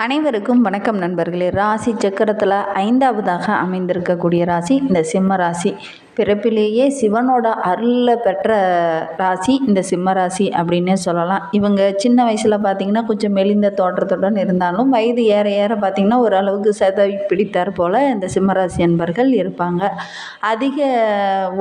அனைவருக்கும் வணக்கம் நண்பர்களே. ராசி சக்கரத்தில் ஐந்தாவதாக அமைந்திருக்கக்கூடிய ராசி இந்த சிம்ம ராசி. பிறப்பிலேயே சிவனோட அருளில் பெற்ற ராசி இந்த சிம்ம ராசி அப்படின்னே சொல்லலாம். இவங்க சின்ன வயசில் பார்த்திங்கன்னா கொஞ்சம் மெலிந்த தோற்றத்துடன் இருந்தாலும் வயது ஏற ஏற பார்த்திங்கன்னா ஓரளவுக்கு சதவி பிடித்தார் போல் இந்த சிம்ம ராசி என்பர்கள் இருப்பாங்க. அதிக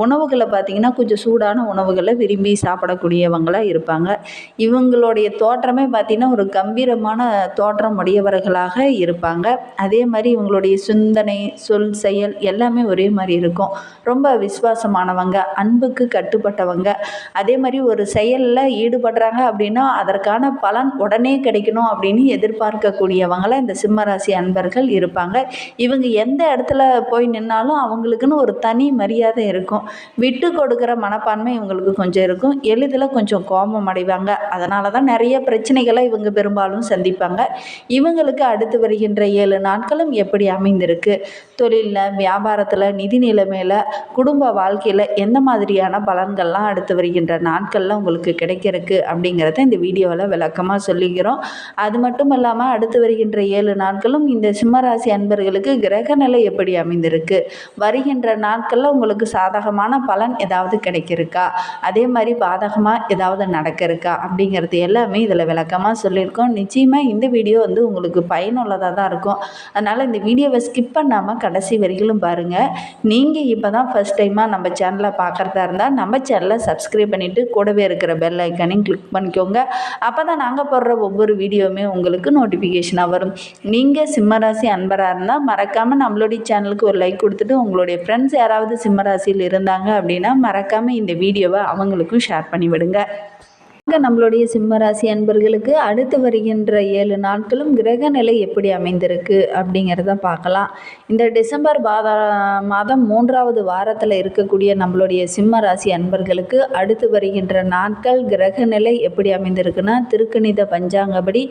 உணவுகளை பார்த்திங்கன்னா கொஞ்சம் சூடான உணவுகளை விரும்பி சாப்பிடக்கூடியவங்களாக இருப்பாங்க. இவங்களுடைய தோற்றமே பார்த்திங்கன்னா ஒரு கம்பீரமான தோற்றம் உடையவர்களாக இருப்பாங்க. அதே மாதிரி இவங்களுடைய சிந்தனை சொல் செயல் எல்லாமே ஒரே மாதிரி இருக்கும். ரொம்ப விசுவாசமானவங்க அன்புக்கு கட்டுப்பட்டவங்க. அதே மாதிரி ஒரு செயலில் ஈடுபடுறாங்க அப்படின்னா அதற்கான பலன் உடனே கிடைக்கணும் அப்படின்னு எதிர்பார்க்கக்கூடியவங்கள இந்த சிம்மராசி அன்பர்கள் இருப்பாங்க. இவங்க எந்த இடத்துல போய் நின்னாலும் அவங்களுக்குன்னு ஒரு தனி மரியாதை இருக்கும். விட்டு கொடுக்குற மனப்பான்மை இவங்களுக்கு கொஞ்சம் இருக்கும். எளிதில் கொஞ்சம் கோபம் அடைவாங்க. அதனால தான் நிறைய பிரச்சனைகளை இவங்க பெரும்பாலும் சந்திப்பாங்க. இவங்களுக்கு அடுத்து வருகின்ற ஏழு நாட்களும் எப்படி அமைந்திருக்கு? தொழிலில் வியாபாரத்தில் நிதி நிலைமையில் குடும்ப வாழ்க்கையில் எந்த மாதிரியான பலன்கள்லாம் அடுத்து வருகின்ற நாட்களில் உங்களுக்கு கிடைக்கிறதுக்கு அப்படிங்கிறத இந்த வீடியோவில் விளக்கமாக சொல்லிக்கிறோம். அது மட்டும் இல்லாமல் அடுத்து வருகின்ற ஏழு நாட்களும் இந்த சிம்மராசி அன்பர்களுக்கு கிரக நிலை எப்படி அமைந்திருக்கு? வருகின்ற நாட்களில் உங்களுக்கு சாதகமான பலன் ஏதாவது கிடைக்கிருக்கா அதே மாதிரி பாதகமாக ஏதாவது நடக்கிறக்கா அப்படிங்கிறது எல்லாமே இதில் விளக்கமாக சொல்லியிருக்கோம். நிச்சயமாக இந்த வீடியோ வந்து உங்களுக்கு உங்களுக்கு பயனுள்ளதாக தான் இருக்கும். அதனால் இந்த வீடியோவை ஸ்கிப் பண்ணாமல் கடைசி வரையிலும் பாருங்கள் நீங்கள் இப்போ தான் ஃபஸ்ட் டைமாக நம்ம சேனலை பார்க்குறதா இருந்தால் நம்ம சேனலை சப்ஸ்கிரைப் பண்ணிவிட்டு கூடவே இருக்கிற பெல் ஐக்கானையும் கிளிக் பண்ணிக்கோங்க. அப்போ தான் நாங்கள் போடுற ஒவ்வொரு வீடியோவுமே உங்களுக்கு நோட்டிஃபிகேஷனாக வரும். நீங்கள் சிம்மராசி அன்பராக இருந்தால் மறக்காமல் நம்மளுடைய சேனலுக்கு ஒரு லைக் கொடுத்துட்டு உங்களுடைய ஃப்ரெண்ட்ஸ் யாராவது சிம்மராசியில் இருந்தாங்க அப்படின்னா மறக்காமல் இந்த வீடியோவை அவங்களுக்கும் ஷேர் பண்ணிவிடுங்க. நம்மளுடைய சிம்மராசி அன்பர்களுக்கு அடுத்து வருகின்ற ஏழு நாட்களும் கிரக நிலை எப்படி அமைந்திருக்கு அப்படிங்கிறத பார்க்கலாம். இந்த டிசம்பர் பாத மாதம் மூன்றாவது வாரத்தில் இருக்கக்கூடிய நம்மளுடைய சிம்மராசி அன்பர்களுக்கு அடுத்து வருகின்ற நாட்கள் கிரக நிலை எப்படி அமைந்திருக்குன்னா திருக்கணித பஞ்சாங்கப்படி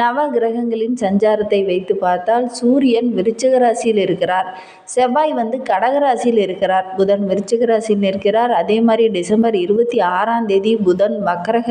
நவ கிரகங்களின் சஞ்சாரத்தை வைத்து பார்த்தால் சூரியன் விருச்சிக ராசியில் இருக்கிறார். செவ்வாய் வந்து கடகராசியில் இருக்கிறார். புதன் விருச்சிக ராசியில் இருக்கிறார் அதே மாதிரி டிசம்பர் இருபத்தி ஆறாம் தேதி புதன் மக்கரக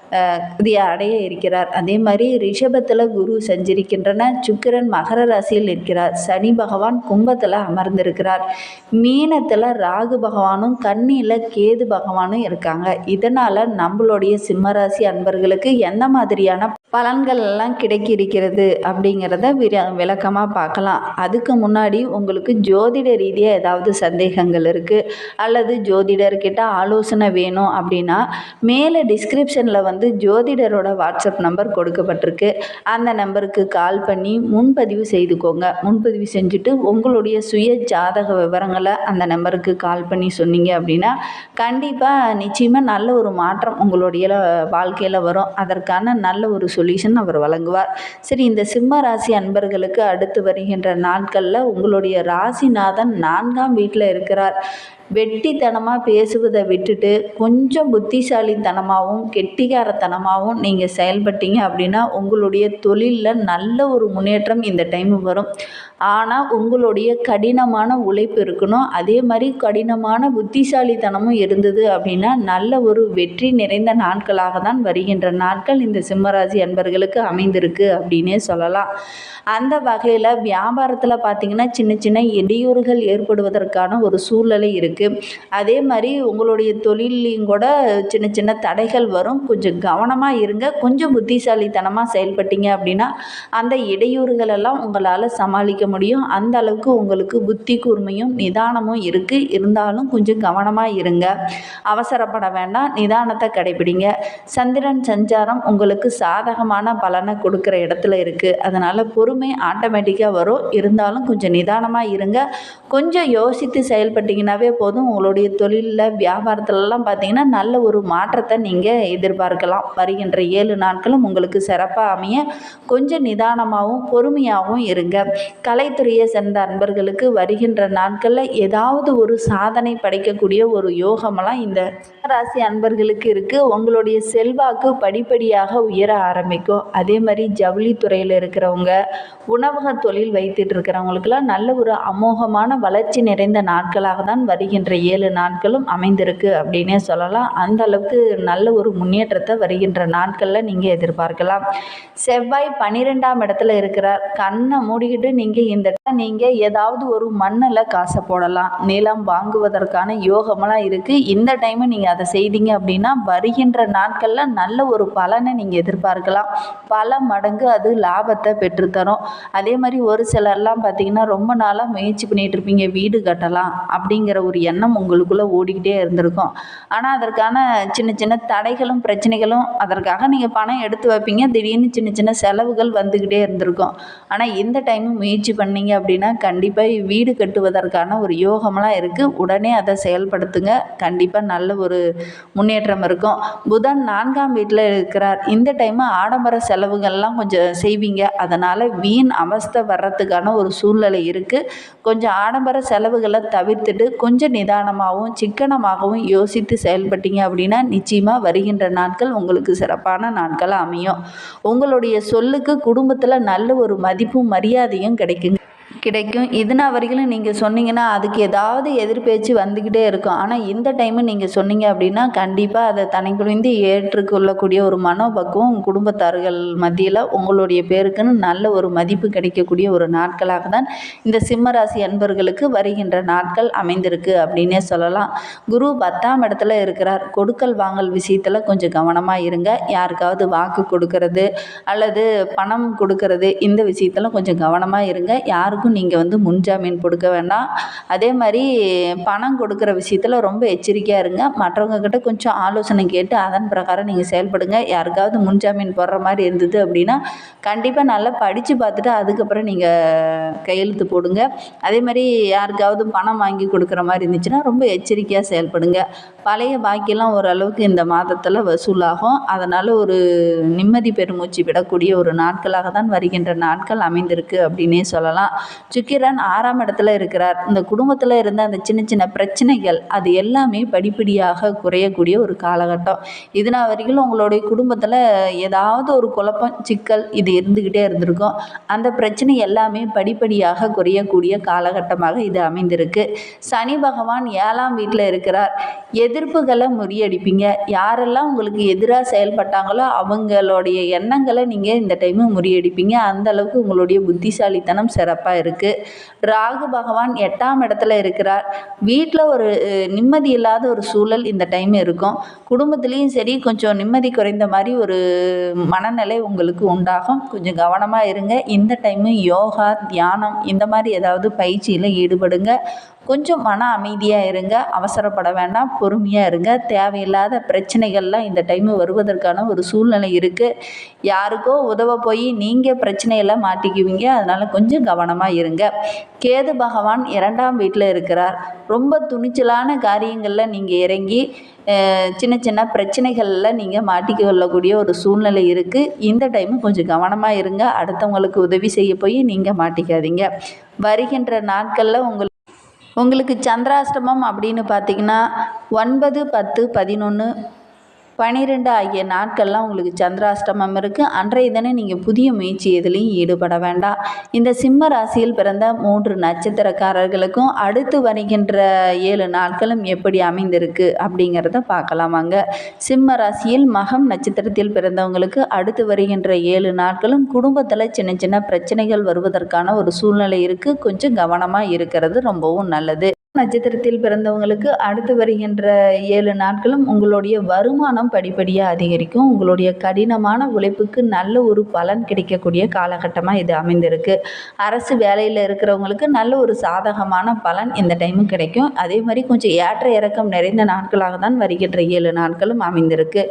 இதை அடைய இருக்கிறார். அதே மாதிரி ரிஷபத்தில் குரு சஞ்சரிக்கின்றன. சுக்கிரன் மகர ராசியில் இருக்கிறார் சனி பகவான் கும்பத்தில் அமர்ந்திருக்கிறார். மீனத்தில் ராகு பகவானும் கண்ணியில் கேது பகவானும் இருக்காங்க. இதனால் நம்மளுடைய சிம்மராசி அன்பர்களுக்கு எந்த மாதிரியான பலன்கள் எல்லாம் கிடைக்கிருக்கிறது அப்படிங்கிறத விர விளக்கமாக பார்க்கலாம். அதுக்கு முன்னாடி உங்களுக்கு ஜோதிட ரீதியாக ஏதாவது சந்தேகங்கள் இருக்குது அல்லது ஜோதிடர்கிட்ட ஆலோசனை வேணும் அப்படின்னா மேலே டிஸ்கிரிப்ஷனில் வந்து ஜோதிடரோட வாட்ஸ்அப் நம்பர் கொடுக்கப்பட்டிருக்கு. அந்த நம்பருக்கு கால் பண்ணி முன்பதிவு செய்துக்கோங்க. முன்பதிவு செஞ்சுட்டு உங்களுடைய சுய ஜாதக விவரங்களை அந்த நம்பருக்கு கால் பண்ணி சொன்னீங்க அப்படின்னா கண்டிப்பாக நிச்சயமாக நல்ல ஒரு மாற்றம் உங்களுடைய வாழ்க்கையில் வரும். அதற்கான நல்ல ஒரு சொல்யூஷன் அவர் வழங்குவார். சரி இந்த சிம்ம ராசி அன்பர்களுக்கு அடுத்து வருகின்ற நாட்களில் உங்களுடைய ராசிநாதன் நான்காம் வீட்டில் இருக்கிறார். வெட்டித்தனமாக பேசுவதை விட்டுட்டு கொஞ்சம் புத்திசாலித்தனமாகவும் கெட்டிகாரத்தனமாகவும் நீங்கள் செயல்பட்டீங்க அப்படின்னா உங்களுடைய தொழிலில் நல்ல ஒரு முன்னேற்றம் இந்த டைம் வரும். ஆனால் உங்களுடைய கடினமான உழைப்பு இருக்கணும். அதே மாதிரி கடினமான புத்திசாலித்தனமும் இருந்தது அப்படின்னா நல்ல ஒரு வெற்றி நிறைந்த நாட்களாக தான் வருகின்ற நாட்கள் இந்த சிம்மராசி அன்பர்களுக்கு அமைந்திருக்கு அப்படின்னே சொல்லலாம். அந்த வகையில் வியாபாரத்தில் பார்த்திங்கன்னா சின்ன சின்ன இடையூறுகள் ஏற்படுவதற்கான ஒரு சூழ்நிலை இருக்குது அதே மாதிரி உங்களுடைய தொழில்லையும் கூட சின்ன சின்ன தடைகள் வரும். கொஞ்சம் கவனமாக இருங்க. கொஞ்சம் புத்திசாலித்தனமாக செயல்பட்டீங்க அப்படின்னா அந்த இடையூறுகள் எல்லாம் உங்களால் சமாளிக்க முடியும். அந்த அளவுக்கு உங்களுக்கு புத்தி கூர்மையும் நிதானமும் இருக்குது இருந்தாலும் கொஞ்சம் கவனமாக இருங்க. அவசரப்பட வேண்டாம். நிதானத்தை கடைபிடிங்க. சந்திரன் சஞ்சாரம் உங்களுக்கு சாதகமான பலனை கொடுக்குற இடத்துல இருக்குது அதனால் பொறுமை ஆட்டோமேட்டிக்காக வரும். இருந்தாலும் கொஞ்சம் நிதானமாக இருங்க. கொஞ்சம் யோசித்து செயல்பட்டிங்கனாவே போதும் உங்களுடைய தொழிலில் வியாபாரத்துலலாம் பார்த்தீங்கன்னா நல்ல ஒரு மாற்றத்தை நீங்கள் எதிர்பார்க்கலாம். வருகின்ற ஏழு நாட்களும் உங்களுக்கு சிறப்பாக அமைய கொஞ்சம் நிதானமாகவும் பொறுமையாகவும் இருங்க. கலைத்துறையை சேர்ந்த அன்பர்களுக்கு வருகின்ற நாட்களில் ஏதாவது ஒரு சாதனை படைக்கக்கூடிய ஒரு யோகமெல்லாம் இந்த ராசி அன்பர்களுக்கு இருக்குது உங்களுடைய செல்வாக்கு படிப்படியாக உயர ஆரம்பிக்கும். அதே மாதிரி ஜவுளித்துறையில் இருக்கிறவங்க உணவக தொழில் வைத்துட்டு இருக்கிறவங்களுக்கெல்லாம் நல்ல ஒரு அமோகமான வளர்ச்சி நிறைந்த நாட்களாக தான் வருகின்ற ஏழு நாட்களும் அமைந்திருக்கு அப்படின்னே சொல்லலாம். அந்த அளவுக்கு நல்ல ஒரு முன்னேற்றத்தை வருகின்ற நாட்களில் நீங்கள் எதிர்பார்க்கலாம். செவ்வாய் பன்னிரெண்டாம் இடத்துல இருக்கிறார். கண்ணை மூடிக்கிட்டு நீங்கள் இந்த நீங்கள் ஏதாவது ஒரு மண்ணில் காசை போடலாம். நிலம் வாங்குவதற்கான யோகமெல்லாம் இருக்குது இந்த டைமு நீங்கள் அதை செய்தீங்க அப்படின்னா வருகின்ற நாட்களில் நல்ல ஒரு பலனை நீங்கள் எதிர்பார்க்கலாம். பல மடங்கு அது லாபத்தை பெற்றுத்தரும். அதே மாதிரி ஒரு சிலர்லாம் பார்த்தீங்கன்னா ரொம்ப நாளாக முயற்சி பண்ணிகிட்டு இருப்பீங்க. வீடு கட்டலாம் அப்படிங்கிற ஒரு எண்ணம் உங்களுக்குள்ளே ஓடிக்கிட்டே இருந்திருக்கும். ஆனால் அதற்கான சின்ன சின்ன தடைகளும் பிரச்சனைகளும் அதற்காக நீங்கள் பணம் எடுத்து வைப்பீங்க. திடீர்னு சின்ன சின்ன செலவுகள் வந்துக்கிட்டே இருந்திருக்கும். ஆனால் இந்த டைமும் முயற்சி பண்ணீங்க அப்படின்னா கண்டிப்பாக வீடு கட்டுவதற்கான ஒரு யோகமெல்லாம் இருக்குது உடனே அதை செயல்படுத்துங்க. கண்டிப்பாக நல்ல ஒரு முன்னேற்றம் இருக்கும். புதன் நான்காம் வீட்டில் இருக்கிறார். இந்த டைமு ஆடம்பர செலவுகள்லாம் கொஞ்சம் செய்வீங்க. அதனால் வீண் அவஸ்தை வர்றதுக்கான ஒரு சூழ்நிலை இருக்குது கொஞ்சம் ஆடம்பர செலவுகளை தவிர்த்துட்டு கொஞ்சம் நிதானமாகவும் சிக்கனமாகவும் யோசித்து செயல்பட்டீங்க அப்படின்னா நிச்சயமாக வருகின்ற நாட்கள் உங்களுக்கு சிறப்பான நாட்களாக அமையும். உங்களுடைய சொல்லுக்கு குடும்பத்தில் நல்ல ஒரு மதிப்பும் மரியாதையும் கிடைக்குங்க. கிடைக்கும். இதுனா வரைக்கும் நீங்கள் சொன்னீங்கன்னா அதுக்கு ஏதாவது எதிர்பேச்சு வந்துக்கிட்டே இருக்கும். ஆனால் இந்த டைமு நீங்கள் சொன்னீங்க அப்படின்னா கண்டிப்பாக அதை தனிக்குழிந்து ஏற்றுக்கொள்ளக்கூடிய ஒரு மனோபக்குவம் உங்கள் குடும்பத்தார்கள் மத்தியில் உங்களுடைய பேருக்குன்னு நல்ல ஒரு மதிப்பு கிடைக்கக்கூடிய ஒரு நாட்களாக தான் இந்த சிம்மராசி அன்பர்களுக்கு வருகின்ற நாட்கள் அமைந்திருக்கு அப்படின்னே சொல்லலாம். குரு பத்தாம் இடத்துல இருக்கிறார். கொடுக்கல் வாங்கல் விஷயத்தில் கொஞ்சம் கவனமாக இருங்க. யாருக்காவது வாக்கு கொடுக்கறது அல்லது பணம் கொடுக்கறது இந்த விஷயத்தில் கொஞ்சம் கவனமாக இருங்க. யாருக்கும் நீங்கள் வந்து முன்ஜாமீன் கொடுக்க வேண்டாம் அதே மாதிரி பணம் கொடுக்குற விஷயத்தில் ரொம்ப எச்சரிக்கையாக இருங்க. மற்றவங்கக்கிட்ட கொஞ்சம் ஆலோசனை கேட்டு அதன் பிரகாரம் நீங்கள் செயல்படுங்க. யாருக்காவது முன்ஜாமீன் போடுற மாதிரி இருந்தது அப்படின்னா கண்டிப்பாக நல்லா படித்து பார்த்துட்டு அதுக்கப்புறம் நீங்கள் கையெழுத்து போடுங்க. அதே மாதிரி யாருக்காவது பணம் வாங்கி கொடுக்குற மாதிரி இருந்துச்சுன்னா ரொம்ப எச்சரிக்கையாக செயல்படுங்க. பழைய பாக்கியெல்லாம் ஓரளவுக்கு இந்த மாதத்தில் வசூலாகும். அதனால் ஒரு நிம்மதி பெருமூச்சு விடக்கூடிய ஒரு நாட்களாக தான் வருகின்ற நாட்கள் அமைந்திருக்கு அப்படின்னே சொல்லலாம். சுக்கிரன் ஆறாம் இடத்துல இருக்கிறார். இந்த குடும்பத்தில் இருந்த அந்த சின்ன சின்ன பிரச்சனைகள் அது எல்லாமே படிப்படியாக குறையக்கூடிய ஒரு காலகட்டம். இதனால் வரைக்கும் உங்களுடைய குடும்பத்தில் ஏதாவது ஒரு குழப்பம் சிக்கல் இது இருந்துக்கிட்டே இருந்திருக்கும். அந்த பிரச்சனை எல்லாமே படிப்படியாக குறையக்கூடிய காலகட்டமாக இது அமைந்திருக்கு. சனி பகவான் ஏழாம் வீட்டில் இருக்கிறார். எதிர்ப்புகளை முறியடிப்பீங்க. யாரெல்லாம் உங்களுக்கு எதிராக செயல்பட்டாங்களோ அவங்களுடைய எண்ணங்களை நீங்கள் இந்த டைமு முறியடிப்பீங்க. அந்த அளவுக்கு உங்களுடைய புத்திசாலித்தனம் சிறப்பாக இருக்குது ராகு பகவான் எட்டாம் இடத்துல இருக்கிறார். வீட்டில் ஒரு நிம்மதி இல்லாத ஒரு சூழல் இந்த டைம் இருக்கும். குடும்பத்துலேயும் சரி கொஞ்சம் நிம்மதி குறைந்த மாதிரி ஒரு மனநிலை உங்களுக்கு உண்டாகும். கொஞ்சம் கவனமாக இருங்க. இந்த டைமு யோகா தியானம் இந்த மாதிரி ஏதாவது பயிற்சியில் ஈடுபடுங்க. கொஞ்சம் மன அமைதியாக இருங்க அவசரப்பட வேண்டாம் பொறுமையாக இருங்க. தேவையில்லாத பிரச்சனைகள்லாம் இந்த டைமு வருவதற்கான ஒரு சூழ்நிலை இருக்குது யாருக்கோ உதவ போய் நீங்கள் பிரச்சனையெல்லாம் மாட்டிக்குவீங்க. அதனால் கொஞ்சம் கவனமாக இருங்க. கேது பகவான் இரண்டாம் வீட்டில் இருக்கிறார். ரொம்ப துணிச்சலான காரியங்களில் நீங்கள் இறங்கி சின்ன சின்ன பிரச்சனைகளில் நீங்கள் மாட்டிக்கொள்ளக்கூடிய ஒரு சூழ்நிலை இருக்குது இந்த டைமு கொஞ்சம் கவனமாக இருங்க. அடுத்தவங்களுக்கு உதவி செய்ய போய் நீங்கள் மாட்டிக்காதீங்க. வருகின்ற நாட்களில் உங்களுக்கு உங்களுக்கு சந்திராஷ்டமம் அப்படின்னு பார்த்தீங்கன்னா ஒன்பது பத்து பதினொன்று பனிரெண்டு ஆகிய நாட்கள்லாம் உங்களுக்கு சந்திராஷ்டமம் இருக்குது அன்றைய தினம் நீங்கள் புதிய முயற்சி எதுலேயும் ஈடுபட வேண்டாம். இந்த சிம்ம ராசியில் பிறந்த மூன்று நட்சத்திரக்காரர்களுக்கும் அடுத்து வருகின்ற ஏழு நாட்களும் எப்படி அமைந்திருக்கு அப்படிங்கிறத பார்க்கலாம் வாங்க. சிம்ம ராசியில் மகம் நட்சத்திரத்தில் பிறந்தவங்களுக்கு அடுத்து வருகின்ற ஏழு நாட்களும் குடும்பத்தில் சின்ன சின்ன பிரச்சனைகள் வருவதற்கான ஒரு சூழ்நிலை இருக்குது கொஞ்சம் கவனமாக இருக்கிறது ரொம்பவும் நல்லது. நட்சத்திரத்தில் பிறந்தவங்களுக்கு அடுத்து வருகின்ற ஏழு நாட்களும் உங்களுடைய வருமானம் படிப்படியாக அதிகரிக்கும். உங்களுடைய கடினமான உழைப்புக்கு நல்ல ஒரு பலன் கிடைக்கக்கூடிய காலகட்டமாக இது அமைந்திருக்கு. அரசு வேலையில் இருக்கிறவங்களுக்கு நல்ல ஒரு சாதகமான பலன் இந்த டைமும் கிடைக்கும். அதே மாதிரி கொஞ்சம் ஏற்ற இறக்கம் நிறைந்த நாட்களாக தான் வருகின்ற ஏழு நாட்களும் அமைந்திருக்கு.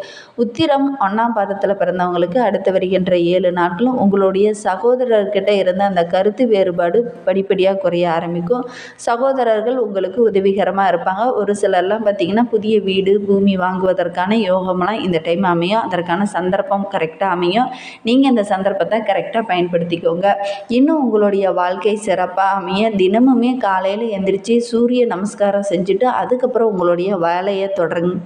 உத்திரம் ஒன்றாம் பாதத்தில் பிறந்தவங்களுக்கு அடுத்து வருகின்ற ஏழு நாட்களும் உங்களுடைய சகோதரர்கிட்ட இருந்த அந்த கருத்து வேறுபாடு படிப்படியாக குறைய ஆரம்பிக்கும். சகோதரர்கள் உங்களுக்கு உதவிகரமாக இருப்பாங்க. ஒரு சிலர்லாம் பார்த்திங்கன்னா புதிய வீடு பூமி வாங்குவதற்கான யோகம்லாம் இந்த டைம் அமையும். அதற்கான சந்தர்ப்பம் கரெக்டாக அமையும். நீங்கள் இந்த சந்தர்ப்பத்தை கரெக்டாக பயன்படுத்திக்கோங்க. இன்னும் உங்களுடைய வாழ்க்கை சிறப்பாக அமைய தினமுமே காலையில் எந்திரிச்சு சூரிய நமஸ்காரம் செஞ்சுட்டு அதுக்கப்புறம் உங்களுடைய வேலையை தொடர்ந்து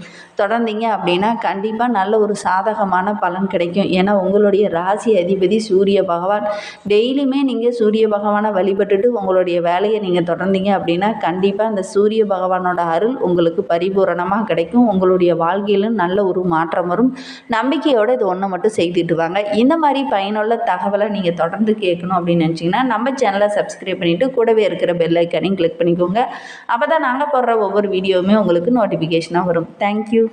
தொடர்ந்தீங்க அப்படின்னா கண்டிப்பாக நல்ல ஒரு சாதகமான பலன் கிடைக்கும். ஏன்னா உங்களுடைய ராசி அதிபதி சூரிய பகவான். டெய்லியுமே நீங்கள் சூரிய பகவானை வழிபட்டுட்டு உங்களுடைய வேலையை நீங்கள் தொடர்ந்தீங்க அப்படின்னா கண்டிப்பாக கண்டிப்பாக அந்த சூரிய பகவானோட அருள் உங்களுக்கு பரிபூரணமாக கிடைக்கும். உங்களுடைய வாழ்க்கையிலும் நல்ல ஒரு மாற்றம் வரும். நம்பிக்கையோடு இது ஒன்று மட்டும் செய்துட்டு வாங்க. இந்த மாதிரி பயனுள்ள தகவலை நீங்கள் தொடர்ந்து கேட்கணும் அப்படின்னு நினச்சிங்கன்னா நம்ம சேனலை சப்ஸ்கிரைப் பண்ணிவிட்டு கூடவே இருக்கிற பெல் ஐக்கானையும் கிளிக் பண்ணிக்கோங்க. அப்போ தான் நாங்கள் போடுற ஒவ்வொரு வீடியோவுமே உங்களுக்கு நோட்டிஃபிகேஷனாக வரும். தேங்க்யூ